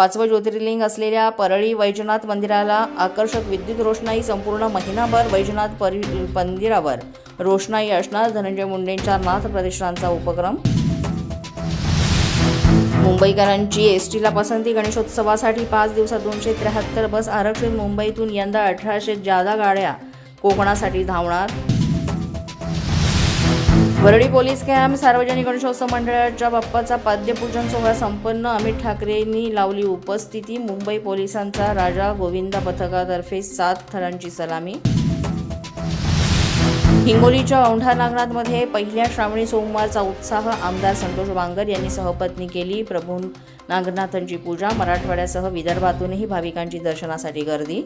पाचवं ज्योतिर्लिंग असलेल्या परळी वैजनाथ मंदिराला आकर्षक विद्युत रोषणाई संपूर्ण महिनाभर वैजनाथ परि मंदिरावर रोषणाई असणार. धनंजय मुंडेंच्या नाथ प्रतिष्ठानचा उपक्रम. मुंबईकरांची एस टीला पसंती गणेशोत्सवासाठी पाच दिवसात दोनशे त्र्याहत्तर बस आरक्षित. मुंबईतून यंदा अठराशे जादा गाड्या कोकणासाठी धावणार. वरळी पोलीस कॅम्प सार्वजनिक गणेशोत्सव मंडळाच्या बाप्पाचा पाद्यपूजन सोहळा संपन्न. अमित ठाकरेंनी लावली उपस्थिती. मुंबई पोलिसांचा राजा गोविंदा पथकातर्फे सात थरांची सलामी. हिंगोलीच्या औंढा नागनाथमध्ये पहिल्या श्रावणी सोमवारचा उत्साह. आमदार संतोष बांगर यांनी सहपत्नी केली प्रभू नागनाथांची पूजा. मराठवाड्यासह विदर्भातूनही भाविकांची दर्शनासाठी गर्दी.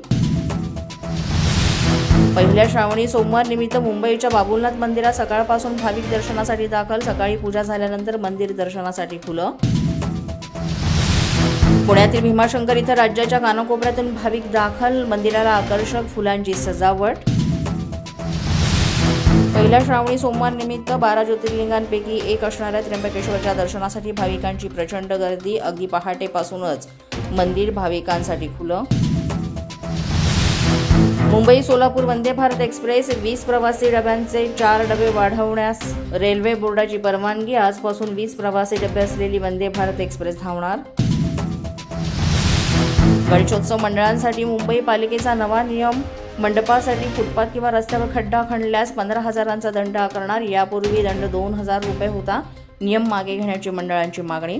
पहिल्या श्रावणी सोमवार निमित्त मुंबईच्या बाबुलनाथ मंदिरात सकाळपासून भाविक दर्शनासाठी दाखल सकाळी पूजा झाल्यानंतर मंदिर दर्शनासाठी खुलं. पुण्यातील भीमाशंकर इथं राज्याच्या कानाकोपऱ्यातून भाविक दाखल मंदिराला आकर्षक फुलांची सजावट. पहिल्या श्रावणी सोमवार निमित्त बारा ज्योतिर्लिंगांपैकी एक असणाऱ्या त्र्यंबकेश्वरच्या दर्शनासाठी भाविकांची प्रचंड गर्दी अगदी पहाटेपासूनच. मंदिर भाविकांसाठी खुलं. मुंबई सोलापूर वंदे भारत एक्सप्रेस वीस प्रवासी डब्यांचे चार डबे वाढवण्यास रेल्वे बोर्डाची परवानगी. आजपासून वीस प्रवासी डबे असलेली वंदे भारत एक्सप्रेस धावणार. गणेशोत्सव मंडळांसाठी मुंबई पालिकेचा नवा नियम. मंडपासाठी फुटपाथ किंवा रस्त्यावर खड्डा खणल्यास पंधरा हजारांचा दंड आकारणार. यापूर्वी दंड दोन हजार रुपये होता. नियम मागे घेण्याची मंडळांची मागणी.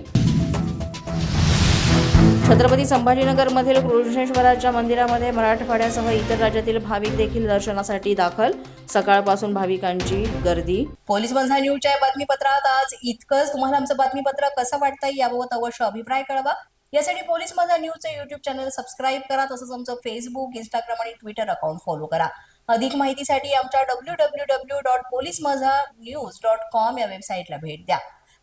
छत्रपती संभाजीनगरमधील कृष्णेश्वराच्या मंदिरामध्ये मराठवाड्यासह इतर राज्यातील भाविक देखील दर्शनासाठी दाखल. सकाळपासून भाविकांची गर्दी. पोलीस बंधा न्यूजच्या या बातमीपत्रात आज इतकंच. तुम्हाला आमचं बातमीपत्र कसं वाटतं याबाबत अवश्य अभिप्राय कळवा. यासाठी पोलीस माझा न्यूजचं युट्यूब चॅनल सबस्क्राईब करा तसंच आमचं फेसबुक इंस्टाग्राम आणि ट्विटर अकाउंट फॉलो करा. अधिक माहितीसाठी आमच्या W W W dot police Majha news dot com या वेबसाईटला भेट द्या.